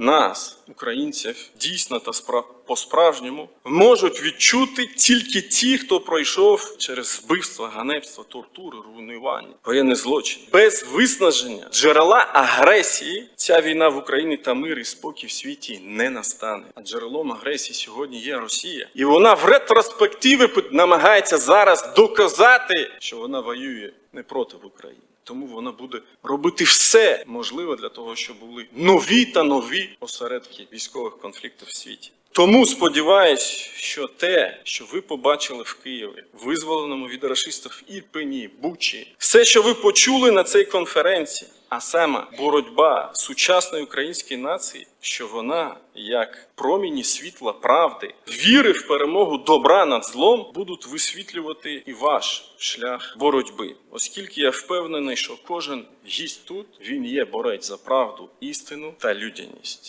нас, українців, дійсно та спра- по-справжньому можуть відчути тільки ті, хто пройшов через вбивство, ганебство, тортури, руйнування, воєнні злочини. Без виснаження джерела агресії ця війна в Україні та мир і спокій в світі не настане. А джерелом агресії сьогодні є Росія, і вона в ретроспективі намагається зараз доказати, що вона воює не проти України. Тому вона буде робити все можливе для того, щоб були нові та нові осередки військових конфліктів в світі. Тому сподіваюсь, що те, що ви побачили в Києві, визволеному від рашистів Ірпені, Бучі, все, що ви почули на цій конференції, а саме боротьба сучасної української нації, що вона, як проміні світла правди, віри в перемогу добра над злом, будуть висвітлювати і ваш шлях боротьби, оскільки я впевнений, що кожен гість тут він є борець за правду, істину та людяність.